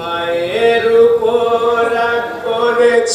মায়ের উপর করেছ?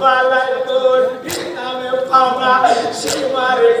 বালাই তোর নামে পাওনা সীমারে